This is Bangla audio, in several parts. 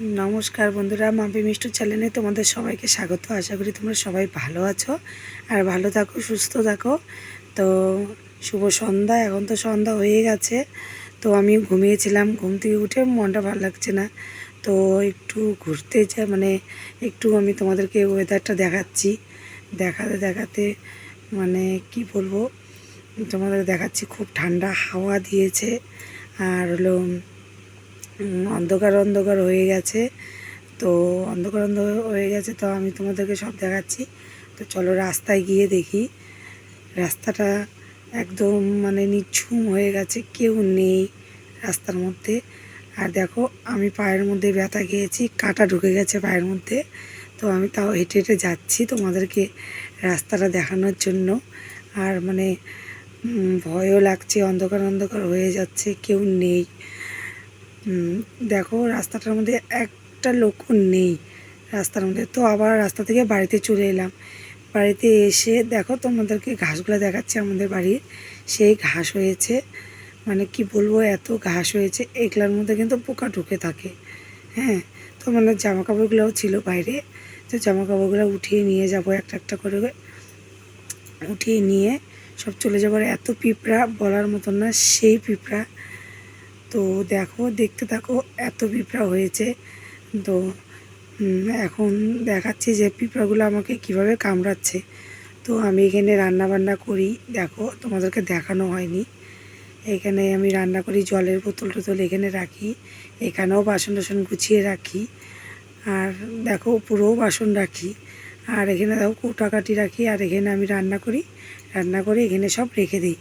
নমস্কার বন্ধুরা, মাম্পি মিষ্টু চ্যানেলে তোমাদের সবাইকে স্বাগত। আশা করি তোমরা সবাই ভালো আছো আর ভালো থাকো, সুস্থ থাকো। তো শুভ সন্ধ্যা, এখন তো সন্ধ্যা হয়ে গেছে। তো আমি ঘুমিয়েছিলাম, ঘুম থেকে উঠে মনটা ভালো লাগছে না। তো একটু ঘুরতে যা মানে একটু আমি তোমাদেরকে ওয়েদারটা দেখাচ্ছি। দেখাতে দেখাতে মানে কি বলব? তোমাদের দেখাচ্ছি, খুব ঠান্ডা হাওয়া দিয়েছে। আর হলো অন্ধকার অন্ধকার হয়ে গেছে। তো অন্ধকার অন্ধকার হয়ে গেছে তো আমি তোমাদেরকে সব দেখাচ্ছি। তো চলো রাস্তায় গিয়ে দেখি। রাস্তাটা একদম মানে নিঝুম হয়ে গেছে, কেউ নেই রাস্তার মধ্যে। আর দেখো, আমি পায়ের মধ্যে ব্যথা গিয়েছি কাটা ঢুকে গেছে পায়ের মধ্যে। তো আমি তাও হেঁটে হেঁটে যাচ্ছি তোমাদেরকে রাস্তাটা দেখানোর জন্য। আর মানে ভয়ও লাগছে, অন্ধকার অন্ধকার হয়ে যাচ্ছে, কেউ নেই। দেখো রাস্তাটার মধ্যে একটা লোকও নেই রাস্তার মধ্যে। তো আবার রাস্তা থেকে বাড়িতে চলে এলাম। বাড়িতে এসে দেখো তোমাদেরকে ঘাসগুলো দেখাচ্ছে আমাদের বাড়ির। সেই ঘাস হয়েছে। মানে কি বলব, এত ঘাস হয়েছে, এগুলোর মধ্যে কিন্তু পোকা ঢুকে থাকে। হ্যাঁ তো মানে জামা কাপড়গুলোও ছিল বাইরে। তো জামা কাপড়গুলো উঠিয়ে নিয়ে যাব একটা একটা করে। উঠিয়ে নিয়ে সব চলে যাবার এত পিঁপড়া বলার মতন না, সেই পিঁপড়া। তো দেখো, দেখতে থাকো, এত পিঁপড়া হয়েছে। তো এখন দেখাচ্ছি যে পিঁপড়াগুলো আমাকে কীভাবে কামড়াচ্ছে। তো আমি এখানে রান্না বান্না করি। দেখো, তোমাদেরকে দেখানো হয়নি। এখানে আমি রান্না করি, জলের বোতল টোতল এখানে রাখি। এখানেও বাসন টাসন গুছিয়ে রাখি। আর দেখো পুরোও বাসন রাখি। আর এখানে দেখো কৌটাকাটি রাখি। আর এখানে আমি রান্না করি। রান্না করে এখানে সব রেখে দিই।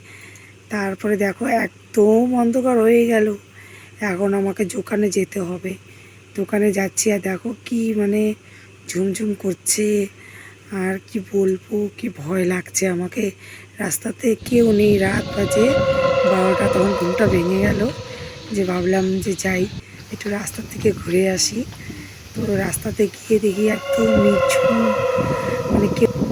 তারপরে দেখো একদম অন্ধকার হয়ে গেল। এখন আমাকে দোকানে যেতে হবে। দোকানে যাচ্ছি আর দেখো কি মানে ঝুমঝুম করছে। আর কি বলব, কি ভয় লাগছে আমাকে। রাস্তাতে কেউ নেই। রাত বাজে বারোটা, তখন ঘুমটা ভেঙে গেল। যে ভাবলাম যে যাই, একটু রাস্তা থেকে ঘুরে আসি। তো রাস্তাতে গিয়ে দেখি একদম নিঝুম। মানে কেউ